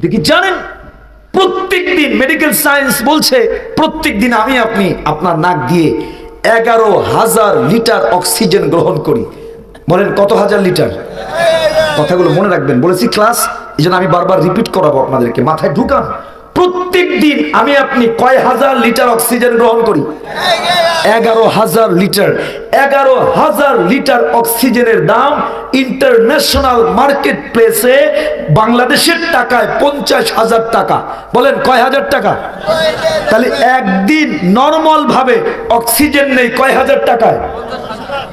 দেখি, জানেন প্রত্যেক দিন মেডিকেল সায়েন্স বলছে প্রত্যেক দিন আমি আপনি আপনার নাক দিয়ে এগারো হাজার লিটার অক্সিজেন গ্রহণ করি। বলেন, কত হাজার লিটার? কথাগুলো মনে রাখবেন। বলেছি, ক্লাস, এই আমি বারবার রিপিট করাবো আপনাদেরকে। মাথায় ঢুকান। প্রত্যেক দিন আমি আপনি কয় হাজার লিটার অক্সিজেন গ্রহণ করি? এগারো হাজার লিটার। এগারো হাজার লিটার অক্সিজেনের দাম ইন্টারন্যাশনাল মার্কেট প্লেসে বাংলাদেশের টাকায় পঞ্চাশ হাজার টাকা। বলেন কয় হাজার টাকা? তাহলে একদিন নর্মাল ভাবে অক্সিজেন নেই কয় হাজার টাকায়।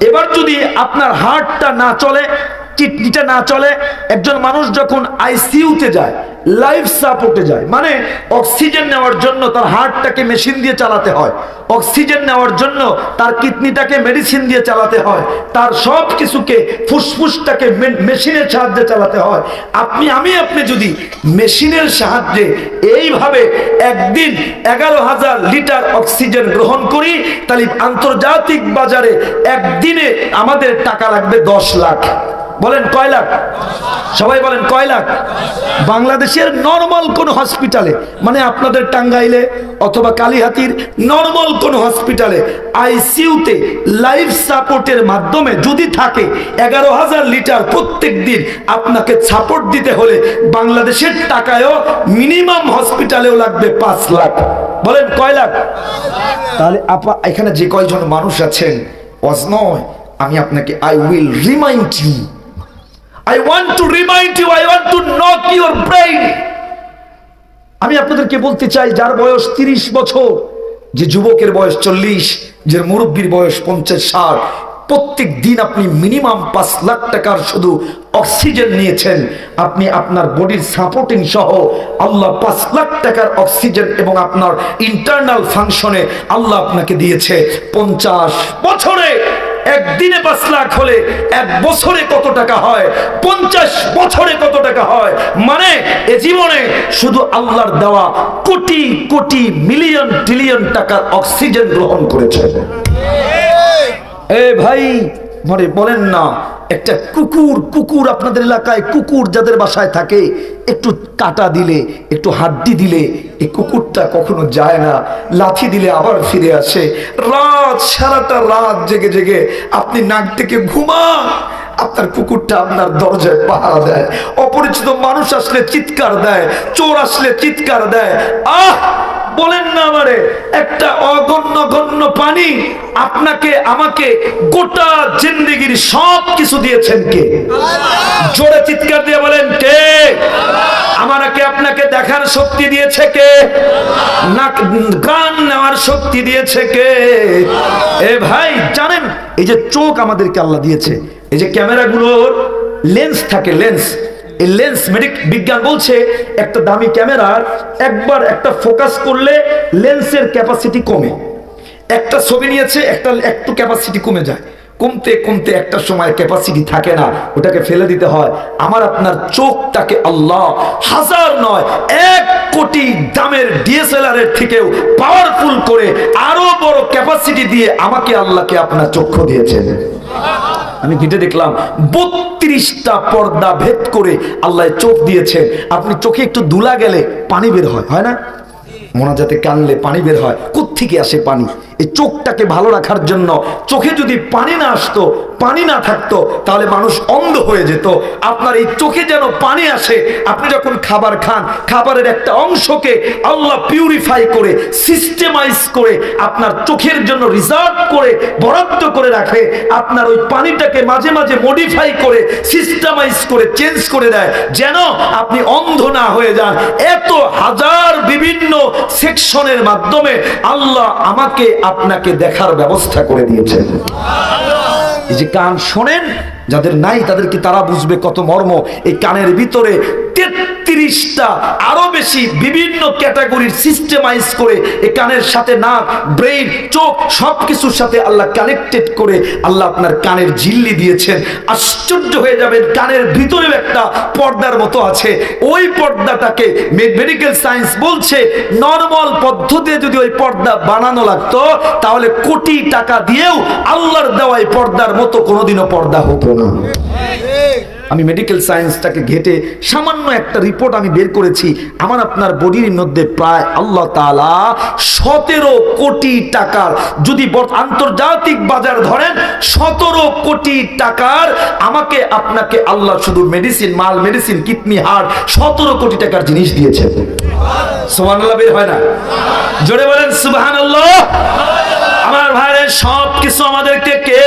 এবার যদি আপনার হার্টটা না চলে কিডনিটা না চলে, একজন মানুষ যখন আইসিইউতে যায় লাইফ সাপোর্টে যায় মানে অক্সিজেন নেওয়ার জন্য তার হার্টটাকে মেশিন দিয়ে চালাতে হয় অক্সিজেন নেওয়ার জন্য তার কিডনিটাকে মেডিসিন দিয়ে চালাতে হয়, তার সব কিছুকে ফুসফুসটাকে মেশিনের সাহায্যে চালাতে হয়। আপনি, আমি, আপনি যদি মেশিনের সাহায্যে এইভাবে একদিন এগারো হাজার লিটার অক্সিজেন গ্রহণ করি, তাহলে আন্তর্জাতিক বাজারে একদিনে আমাদের টাকা লাগবে দশ লাখ। বলেন কয় লাখ? সবাই বলেন কয় লাখ? বাংলাদেশের নর্মাল কোন হসপিটালে মানে আপনাদের টাঙ্গাইলে অথবা কালীহাতির নর্মাল কোন হসপিটালে আইসিইউতে লাইফ সাপোর্টের মাধ্যমে যদি থাকে, এগারো হাজার লিটার প্রত্যেক দিন আপনাকে সাপোর্ট দিতে হলে বাংলাদেশের টাকায়ও মিনিমাম হসপিটালেও লাগবে পাঁচ লাখ। বলেন কয় লাখ? তাহলে আপা, এখানে যে কয়জন মানুষ আছেন, অজ নয়, আমি আপনাকে I will remind you I want to remind you I want to knock your brain আমি আপনাদেরকে বলতে চাই, যার বয়স তিরিশ বছর, যে যুবকের বয়স চল্লিশ, যে মুরব্বীর বয়স পঞ্চাশ ষাট প্রত্যেক দিন আপনি মিনিমাম পাঁচ লাখ টাকার শুধু অক্সিজেন নিয়েছেন। আপনি আপনার বডির সাপোর্টিং সহ আল্লাহ পাঁচ লাখ টাকার অক্সিজেন এবং আপনার ইন্টারনাল ফাংশনে আল্লাহ আপনাকে দিয়েছে। পঞ্চাশ বছরে একদিনে পাঁচ লাখ হলে এক বছরে কত টাকা হয়? পঞ্চাশ বছরে কত টাকা হয়? মানে এ জীবনে শুধু আল্লাহর দেওয়া কোটি কোটি মিলিয়ন ট্রিলিয়ন টাকার অক্সিজেন গ্রহণ করেছে। এ ভাই মানে বলেন না একটা কুকুর কুকুর আপনাদের এলাকায়, কুকুর যাদের বাসায় থাকে, একটু কাটা দিলে, একটু হাড্ডি দিলে, এই কুকুরটা কখনো যায় না। লাথি দিলে আবার ফিরে আসে। রাত, সারাটা রাত জেগে জেগে আপনি নাক থেকে ঘুমান। আপনার কুকুরটা আপনার দরজায় পাহারা দেয়। অপরিচিত মানুষ আসলে চিৎকার দেয়, চোর আসলে চিৎকার দেয়। আহ! বলেন না আমারে, একটা অগণ্য গণ্য পানি আপনাকে, আমাকে গোটা জিন্দিগির সব কিছু দিয়েছেন কে? জোরে চিৎকার দিয়ে বলেন কে? আমাকে আপনাকে দেখার শক্তি দিয়েছে কে? না গান নেওয়ার শক্তি দিয়েছে কে? এ ভাই, জানেন, এই যে চোখ আমাদেরকে আল্লাহ দিয়েছে, এই যে ক্যামেরাগুলোর লেন্স থাকে, লেন্স এই লেন্স মেডিক বিজ্ঞান বলছে, একটা দামি ক্যামেরার একবার একটা ফোকাস করলে লেন্সের ক্যাপাসিটি কমে। একটা ছবি নিয়েছে, একটা, একটু ক্যাপাসিটি কমে যায়। কমতে কমতে একটা সময় ক্যাপাসিটি থাকে না, ওটাকে ফেলে দিতে হয়। আমার আপনার চোখটাকে আল্লাহ হাজার নয়, এক কোটি দামের ডিএসএলআর এর থেকেও পাওয়ারফুল করে আরও বড় ক্যাপাসিটি দিয়ে আমাকে আল্লাহকে আপনার চক্ষু দিয়েছেন। আমি ভিটে দেখলাম বত্রিশটা পর্দা ভেদ করে আল্লাহ চোখ দিয়েছে। আপনি চোখে একটু দুলা গেলে পানি বের হয় হয় না? মোনাজাতে কানলে পানি বের হয়। কোত্থেকে আসে পানি? এই চোখটাকে ভালো রাখার জন্য চোখে যদি পানি না আসতো, পানি না থাকতো, তাহলে মানুষ অন্ধ হয়ে যেত। আপনার এই চোখে যেন পানি আসে, আপনি যখন খাবার খান, খাবারের একটা অংশকে আল্লাহ পিউরিফাই করে সিস্টেমাইজ করে আপনার চোখের জন্য রিজার্ভ করে, বরাদ্দ করে রাখে, আপনার ওই পানিটাকে মাঝে মাঝে মডিফাই করে সিস্টেমাইজ করে চেঞ্জ করে দেয়। যেন আপনি অন্ধ না হয়ে যান। এত হাজার বিভিন্ন সেকশনের মাধ্যমে আল্লাহ আমাকে আপনাকে দেখার ব্যবস্থা করে দিয়েছেন এই যে কান শোনেন, যাদের নাই তাদেরকে তারা বুঝবে কত মর্ম। এই কানের ভিতরে তেত্রিশটা আরও বেশি বিভিন্ন ক্যাটাগরির সিস্টেমাইজ করে এই কানের সাথে নাক ব্রেইন চোখ সবকিছুর সাথে আল্লাহ কানেক্টেড করে আল্লাহ আপনার কানের ঝিল্লি দিয়েছেন। আশ্চর্য হয়ে যাবেন, কানের ভিতরেও একটা পর্দার মতো আছে। ওই পর্দাটাকে মেডিকেল সায়েন্স বলছে নর্মাল পদ্ধতিতে যদি ওই পর্দা বানানো লাগতো, তাহলে কোটি টাকা দিয়েও আল্লাহর দেওয়াই পর্দার মতো কোনোদিনও পর্দা হতো না। আমি মেডিকেল সায়েন্সটাকে ঘেটে সামান্য একটা রিপোর্ট আমি বের করেছি। আমার আপনার বডির মধ্যে প্রায় আল্লাহ তাআলা সতেরো কোটি টাকার, যদি আন্তর্জাতিক বাজার ধরেন, সতেরো কোটি টাকার আমাকে আপনাকে আল্লাহ শুধু মেডিসিন মাল মেডিসিন কিডনি হার্ট সতেরো কোটি টাকার জিনিস দিয়েছে সোহান বের হয় না? জোরে বলেন সুবাহান আমার ভাইরে সব কিছু আমাদেরকে কে